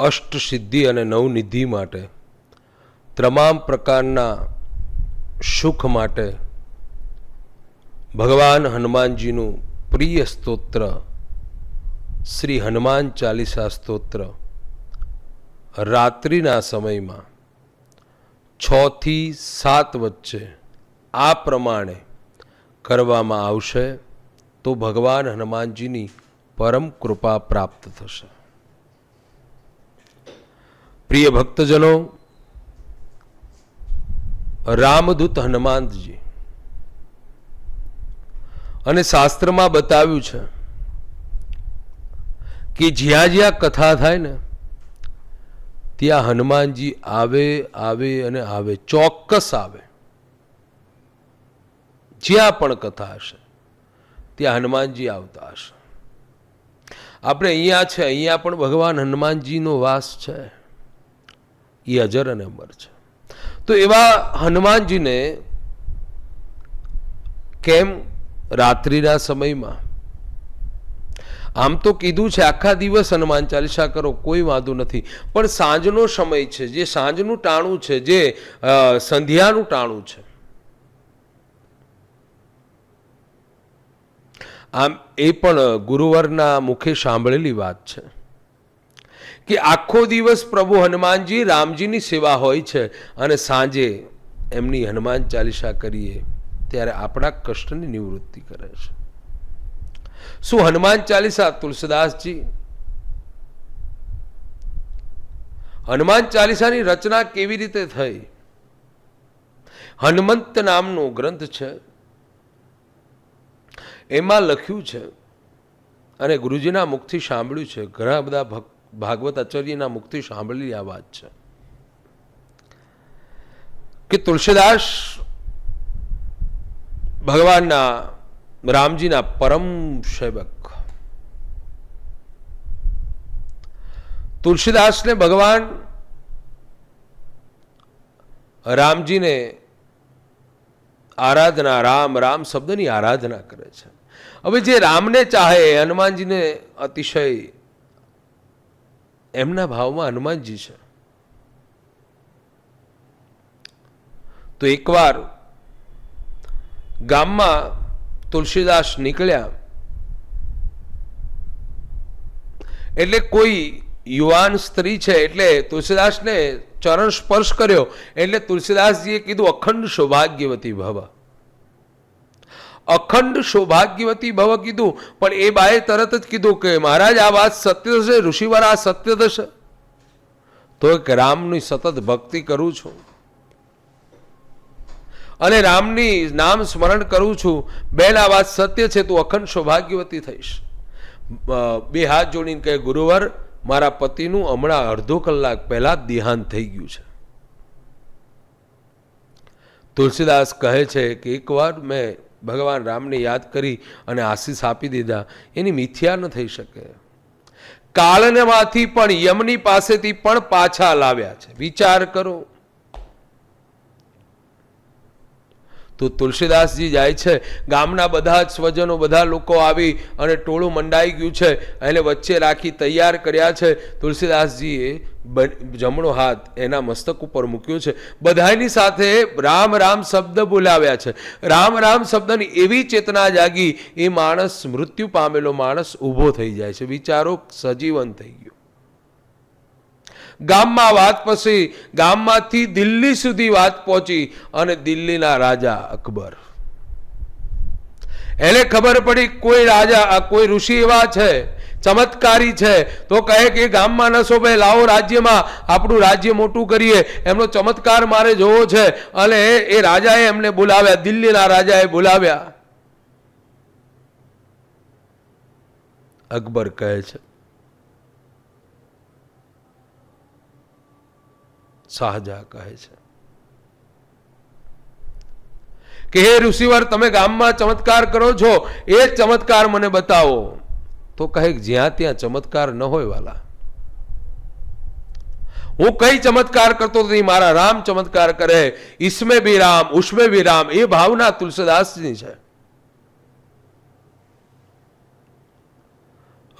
અષ્ટ સિદ્ધિ અને નવનિધિ માટે, તમામ પ્રકારના સુખ માટે ભગવાન હનુમાનજીનું પ્રિય સ્તોત્ર, શ્રી હનુમાન ચાલીસા સ્તોત્ર, રાત્રિના સમયમાં છથી સાત વચ્ચે આ પ્રમાણે કરવામાં આવશે, તો ભગવાન હનુમાનજીની પરમ કૃપા પ્રાપ્ત થશે. પ્રિય ભક્તજનો, રામદૂત હનુમાનજી. અને શાસ્ત્રમાં બતાવ્યું છે કે જ્યાં જ્યાં કથા થાય ને, ત્યાં હનુમાનજી આવે આવે અને આવે, ચોક્કસ આવે. જ્યાં પણ કથા હશે, ત્યાં હનુમાનજી આવતા હશે. આપણે અહીંયા છે, અહીંયા પણ ભગવાન હનુમાનજીનો વાસ છે. એ અજર અને અમર છે. તો એવા હનુમાનજીને કેમ રાત્રિના સમયમાં? આમ તો કીધું છે, આખા દિવસ હનુમાન ચાલીસા કરો, કોઈ વાંધો નથી. પણ સાંજનો સમય છે, જે સાંજનું ટાણું છે, જે સંધ્યાનું ટાણું છે. આમ એ પણ ગુરુવરના મુખે સાંભળેલી વાત છે. કે આખો દિવસ પ્રભુ હનુમાનજી રામજીની સેવા હોય છે અને સાંજે એમની હનુમાન ચાલીસા કરીએ ત્યારે આપણા કષ્ટની નિવૃત્તિ કરે છે. શું હનુમાન ચાલીસા? તુલસીદાસજી. હનુમાન ચાલીસાની રચના કેવી રીતે થઈ? હનુમંત નામનો ગ્રંથ છે. એમાં લખ્યું છે અને ગુરુજીના મુખથી સાંભળ્યું છે, ઘણા બધા ભક્ત ભાગવત આચાર્યના મુખથી સાંભળેલી આ વાત છે કે તુલસીદાસ ભગવાનના રામજીના પરમ સેવક. તુલસીદાસને ભગવાન રામજીને આરાધના, રામ રામ શબ્દની આરાધના કરે છે. હવે જે રામને ચાહે, હનુમાનજીને અતિશય એમના ભાવમાં હનુમાનજી છે. તો એકવાર ગામમાં તુલસીદાસ નીકળ્યા. એટલે કોઈ યુવાન સ્ત્રી છે, એટલે તુલસીદાસને ચરણ સ્પર્શ કર્યો. એટલે તુલસીદાસજીએ કીધું, અખંડ સૌભાગ્યવતી ભવ. અખંડ સૌભાગ્યવતી ભવ કીધું. પણ એ બાએ તરત જ કીધું કે, મહારાજ, આ વાત સત્ય થશે, ઋષિવર, આ સત્ય થશે. તો એક રામની સતત ભક્તિ કરું છું. અને રામની નામ સ્મરણ કરું છું. બેન, આ વાત સત્ય છે, તું અખંડ સૌભાગ્યવતી થઈશ. બે હાથ જોડીને કહે, ગુરુવર, મારા પતિનું હમણાં અડધો કલાક પહેલા દેહાંત થઈ ગયું છે. તુલસીદાસ કહે છે કે, એકવાર મેં ભગવાન રામને યાદ કરી અને આશીષ આપી દીધા. એની મિથ્યા ન થઈ શકે. કાળનેમાંથી પણ યમની પાસેથી પણ પાછા લાવ્યા છે. વિચાર કરો. તો તુલસીદાસજી જાય છે. ગામના બધા જ સ્વજનો, બધા લોકો આવી અને ટોળું મંડાઈ ગયું છે. એને વચ્ચે રાખી તૈયાર કર્યા છે. તુલસીદાસજીએ જમણો હાથ એના મસ્તક ઉપર મૂક્યો છે. બધાની સાથે રામ રામ શબ્દ બોલાવ્યા છે. રામ રામ શબ્દની એવી ચેતના જાગી, એ માણસ મૃત્યુ પામેલો માણસ ઊભો થઈ જાય છે. વિચારો સજીવન થઈ ગયો. ગામમાં વાત પછી ગામમાંથી દિલ્હી સુધી વાત પહોંચી અને દિલ્હીના રાજા અકબર. એને ખબર પડી કોઈ રાજા કોઈ ઋષિ એવા છે, ચમત્કારી છે, તો કહે કે ગામમાં નશો ભાઈ લાવો રાજ્યમાં, આપણું રાજ્ય મોટું કરીએ. એમનો ચમત્કાર મારે જોવો છે અને એ- રાજાએ એમને બોલાવ્યા, દિલ્હીના રાજાએ બોલાવ્યા. અકબર કહે છે શાહજહાં કહે છે. કે હે ઋષિવર, તમે ગામમાં ચમત્કાર કરો છો, એ ચમત્કાર મને બતાવો. તો કહે, જ્યાં ત્યાં ચમત્કાર ન હોય વાલા. હું કઈ ચમત્કાર કરતો નથી, મારા રામ ચમત્કાર કરે. ઈસમે બી રામ ઉષ્મે બી રામ, એ ભાવના તુલસીદાસની છે.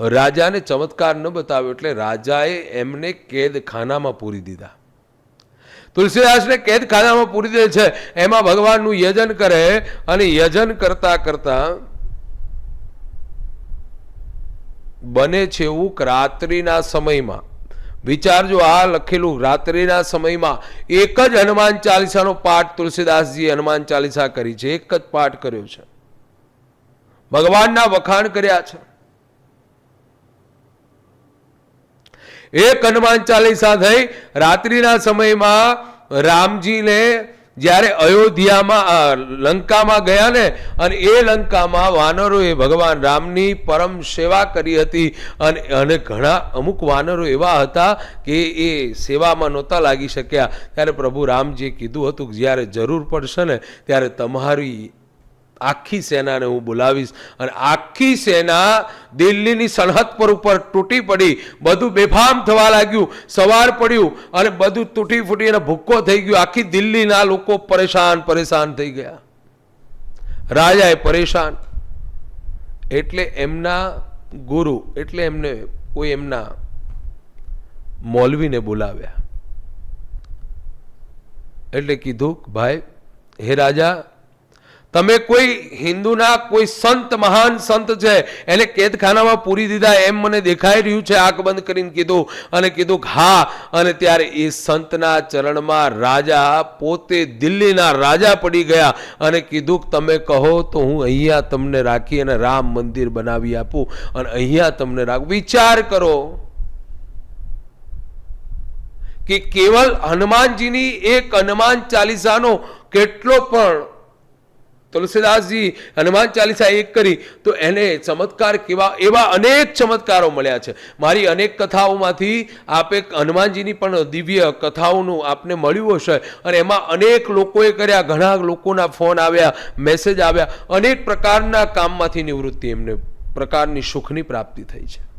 રાજાને ચમત્કાર ન બતાવ્યો એટલે રાજાએ એમને કેદખાનામાં પૂરી દીધા. તુલસીદાસને કેદખાનામાં પૂરી દે છે. એમાં ભગવાનનું યજન કરે અને યજન કરતા કરતા બને છે એવું રાત્રિના સમયમાં. વિચારજો આ લખેલું રાત્રિના સમયમાં એક જ હનુમાન ચાલીસાનો પાઠ તુલસીદાસજીએ હનુમાન ચાલીસા કરી છે. એક જ પાઠ કર્યો છે. ભગવાનના વખાણ કર્યા છે. એક હનુમાન ચાલીસા થઈ. રાત્રિના સમયમાં રામજીને જ્યારે અયોધ્યામાં લંકામાં ગયા ને, અને એ લંકામાં વાનરોએ ભગવાન રામની પરમ સેવા કરી હતી. અને અને ઘણા અમુક વાનરો એવા હતા કે એ સેવામાં નહોતા લાગી શક્યા. ત્યારે પ્રભુ રામજીએ કીધું હતું કે જ્યારે જરૂર પડશે ને, ત્યારે તમારી આખી સેનાને હું બોલાવીશ અને આખી સેના દિલ્હીની સરહદ પર ઉપર તૂટી પડી, બધું બેફામ થવા લાગ્યું, સવાર પડ્યું અને બધું તૂટી ફૂટી અને ભૂક્કો થઈ ગયો. આખી દિલ્હીના લોકો પરેશાન પરેશાન થઈ ગયા. રાજાએ પરેશાન. એટલે એમના ગુરુ, એટલે એમને કોઈ એમના મૌલવીને બોલાવ્યા. એટલે કીધું ભાઈ, હે રાજા તમે કોઈ હિન્દુના કોઈ સંત, મહાન સંત છે, એને કેદખાનામાં પૂરી દીધા એમ મને દેખાઈ રહ્યું છે, આંખ બંધ કરીને કીધું અને કીધું, હા. અને ત્યારે એ સંતના ચરણમાં રાજા પોતે દિલ્હીના રાજા પડી ગયા અને કીધું, તમે કહો તો હું અહીંયા તમને રાખી અને રામ મંદિર બનાવી આપું અને અહીંયા તમને રાખ. વિચાર કરો કે કેવલ હનુમાનજીની એક હનુમાન ચાલીસાનો કેટલો પણ તુલસીદાસજી હનુમાન ચાલીસા એક કરી, તો એને ચમત્કાર કેવા, એવા અનેક ચમત્કારો મળ્યા છે. મારી અનેક કથાઓમાંથી આપે હનુમાનજીની પણ દિવ્ય કથાઓનું આપને મળ્યું હશે. અને એમાં અનેક લોકોએ કર્યા, ઘણા લોકોના ફોન આવ્યા, મેસેજ આવ્યા. અનેક પ્રકારના કામમાંથી નિવૃત્તિ એમને, પ્રકારની સુખની પ્રાપ્તિ થઈ છે.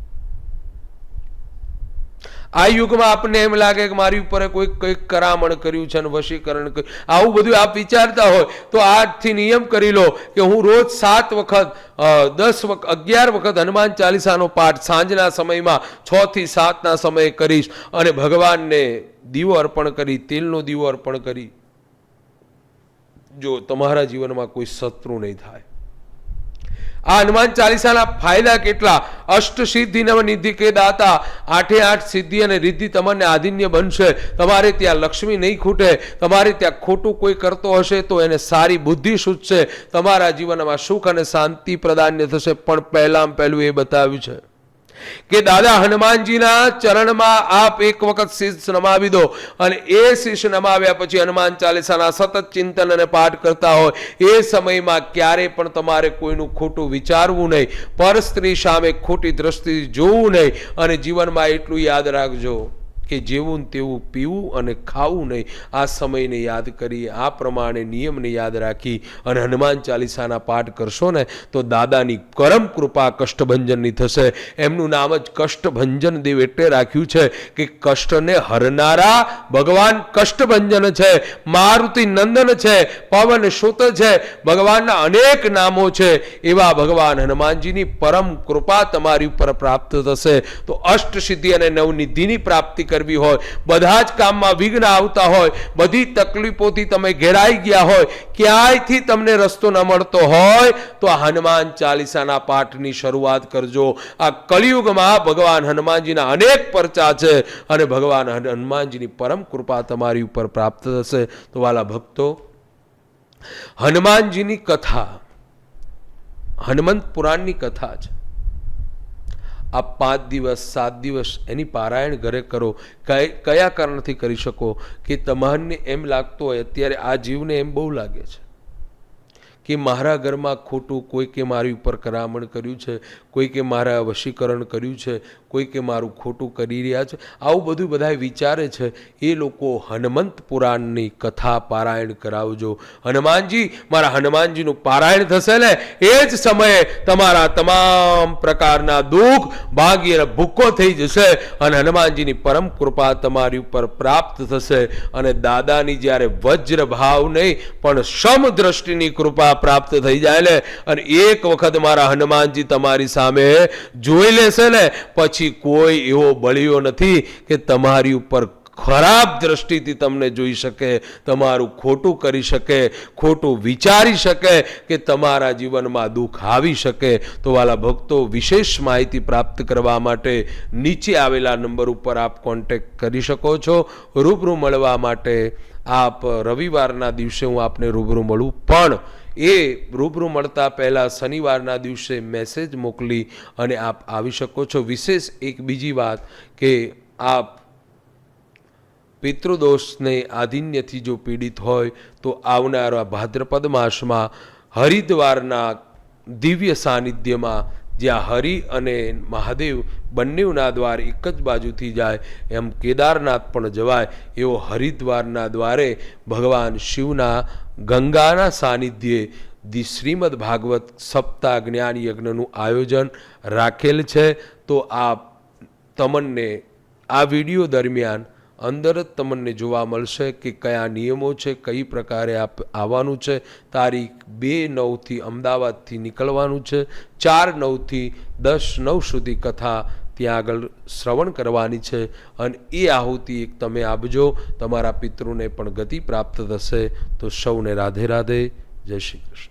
આ યુગમાં આપને એમ લાગે કે મારી ઉપર કોઈ કંઈક કરામણ કર્યું છે અને વશીકરણ કર્યું. આવું બધું આપ વિચારતા હોય તો આજથી નિયમ કરી લો કે હું રોજ સાત વખત દસ વખત અગિયાર વખત હનુમાન ચાલીસાનો પાઠ સાંજના સમયમાં છ થી સાતના સમયે કરીશ અને ભગવાનને દીવો અર્પણ કરી, તેલનો દીવો અર્પણ કરી. જો તમારા જીવનમાં કોઈ શત્રુ નહીં થાય. આ હનુમાન ચાલીસાના ફાયદા કેટલા? અષ્ટ સિદ્ધિ નિધિ કે દાતા? આઠે આઠ સિદ્ધિ અને રિદ્ધિ તમને આધિન્ય બનશે. તમારે ત્યાં લક્ષ્મી નહીં ખૂટે. તમારે ત્યાં ખોટું કોઈ કરતો હશે તો એને સારી બુદ્ધિ સૂચશે. તમારા જીવનમાં સુખ અને શાંતિ પ્રદાન્ય થશે. પણ પહેલાં પહેલું એ બતાવ્યું છે. કે દાદા હનુમાનજીના ચરણમાં આપ એક વખત શીશ નમાવી દો અને એ શીશ નમાવ્યા પછી હનુમાન ચાલીસાના સતત ચિંતન અને પાઠ કરતા હોય, એ સમયમાં ક્યારે પણ તમારે કોઈનું ખોટું વિચારવું નહીં. પર સ્ત્રી સામે ખોટી દ્રષ્ટિ જોવું નહીં અને જીવનમાં એટલું યાદ રાખજો. કે જેવું તેવું પીવું અને ખાવું નહીં. આ સમયને યાદ કરી આ પ્રમાણે નિયમને યાદ રાખી અને હનુમાન ચાલીસાના પાઠ કરશો ને, તો દાદાની કરમ કૃપા કષ્ટભંજનની થશે. એમનું નામ જ કષ્ટભંજન દેવ એટલે રાખ્યું છે કે કષ્ટને હરનારા ભગવાન કષ્ટભંજન છે, મારુતિ નંદન છે, પવન સુત છે, ભગવાનના અનેક નામો છે. એવા ભગવાન હનુમાનજીની પરમ કૃપા તમારી ઉપર પ્રાપ્ત થશે. તો અષ્ટ સિદ્ધિ અને નવનિધિની પ્રાપ્તિ કરવી હોય, બધા જ કામમાં વિઘ્ન આવતા હોય, બધી તકલીફોથી તમે ઘેરાઈ ગયા હોય, ક્યાંયથી તમને રસ્તો ન મળતો હોય, તો હનુમાન ચાલીસાના પાઠની શરૂઆત કરજો. આ કલિયુગમાં ભગવાન હનુમાનજીના અનેક પરચા છે અને ભગવાન હનુમાનજીની પરમ કૃપા તમારી ઉપર પ્રાપ્ત થશે. તો વાલા ભક્તો, હનુમાનજીની કથા, હનુમંત પુરાણની કથા છે. આ પાંચ દિવસ, સાત દિવસ એની પારાયણ ઘરે કરો. કયા કારણથી કરી શકો? કે તમારને એમ લાગતું હોય, અત્યારે આ જીવને એમ બહુ લાગે છે. કે મારા ઘરમાં ખોટું કોઈ કે મારી ઉપર કરામણ કર્યું છે, કોઈ કે મારા વશીકરણ કર્યું છે કોઈ કે મારું ખોટું કરી રહ્યા છે. આવું બધું બધા વિચારે છે. એ લોકો હનુમંત પુરાણની કથા પારાયણ કરાવજો. હનુમાનજી, મારા હનુમાનજીનું પારાયણ થશે ને, એ જ સમયે તમારા તમામ પ્રકારના દુઃખ ભાગી અને ભૂક્કો થઈ જશે અને હનુમાનજીની પરમ કૃપા તમારી ઉપર પ્રાપ્ત થશે અને દાદાની જ્યારે વજ્ર ભાવ નહીં, પણ સમ દ્રષ્ટિની કૃપા કૃપા પ્રાપ્ત થઈ જાય ને, અને એક વખત મારા હનુમાનજી તમારી સામે જોઈ લેશે ને, પછી કોઈ એવો બળ્યો નથી કે તમારી ઉપર ખરાબ દ્રષ્ટિથી તમને જોઈ શકે, તમારું ખોટું કરી શકે, ખોટું વિચારી શકે કે તમારા જીવનમાં દુઃખ આવી શકે. તો વાલા ભક્તો, વિશેષ માહિતી પ્રાપ્ત કરવા માટે નીચે આવેલા નંબર ઉપર આપ કોન્ટેક્ટ કરી શકો છો. રૂબરૂ મળવા માટે આપ રવિવારના દિવસે હું આપને રૂબરૂ મળું. પણ એ રૂબરૂ મળતા પહેલાં શનિવારના દિવસે મેસેજ મોકલી અને આપ આવી શકો છો. વિશેષ એક બીજી વાત કે આપ પિતૃદોષને આધિન્યથી જો પીડિત હોય તો આવનારા ભાદ્રપદ માસમાં હરિદ્વારના દિવ્ય સાનિધ્યમાં જ્યાં હરિ અને મહાદેવ બંનેના દ્વાર એક જ બાજુથી જાય, એમ કેદારનાથ પણ જવાય, એવો હરિદ્વારના દ્વારે ભગવાન શિવના ગંગાના સાનિધ્યે દી શ્રીમદ ભાગવત સપ્તાહ જ્ઞાન યજ્ઞનું આયોજન રાખેલ છે. તો આ તમને આ વીડિયો દરમિયાન અંદર જ તમને જોવા મળશે કે કયા નિયમો છે, કઈ પ્રકારે આપ આવવાનું છે. તારીખ બે નવથી અમદાવાદથી નીકળવાનું છે. ચાર નવથી દસ નવ સુધી કથા ત્યાં આગળ શ્રવણ કરવાની છે અને એ આહુતિ એક તમે આપજો. તમારા પિતૃને પણ ગતિ પ્રાપ્ત થશે. તો સૌને રાધે રાધે. જય શ્રી કૃષ્ણ.